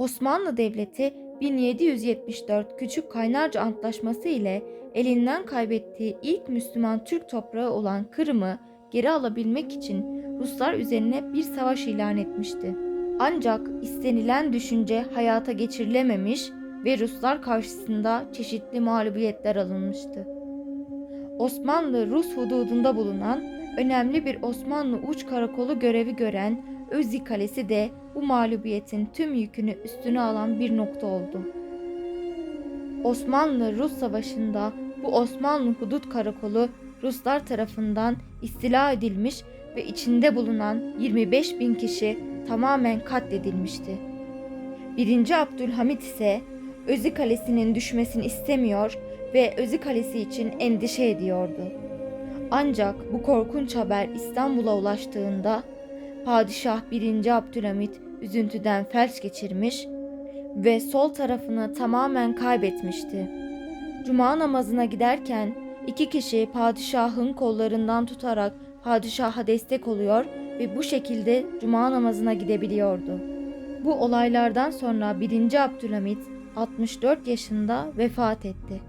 Osmanlı Devleti 1774 Küçük Kaynarca Antlaşması ile elinden kaybettiği ilk Müslüman Türk toprağı olan Kırım'ı geri alabilmek için Ruslar üzerine bir savaş ilan etmişti. Ancak istenilen düşünce hayata geçirilememiş ve Ruslar karşısında çeşitli mağlubiyetler alınmıştı. Osmanlı-Rus hududunda bulunan önemli bir Osmanlı uç karakolu görevi gören Özzi Kalesi de bu mağlubiyetin tüm yükünü üstüne alan bir nokta oldu. Osmanlı-Rus savaşında bu Osmanlı hudut karakolu Ruslar tarafından istila edilmiş ve içinde bulunan 25 bin kişi tamamen katledilmişti. 1. Abdülhamit ise Özü Kalesi'nin düşmesini istemiyor ve Özü Kalesi için endişe ediyordu. Ancak bu korkunç haber İstanbul'a ulaştığında Padişah 1. Abdülhamit üzüntüden felç geçirmiş ve sol tarafını tamamen kaybetmişti. Cuma namazına giderken iki kişi padişahın kollarından tutarak padişaha destek oluyor ve bu şekilde cuma namazına gidebiliyordu. Bu olaylardan sonra 1. Abdülhamit 64 yaşında vefat etti.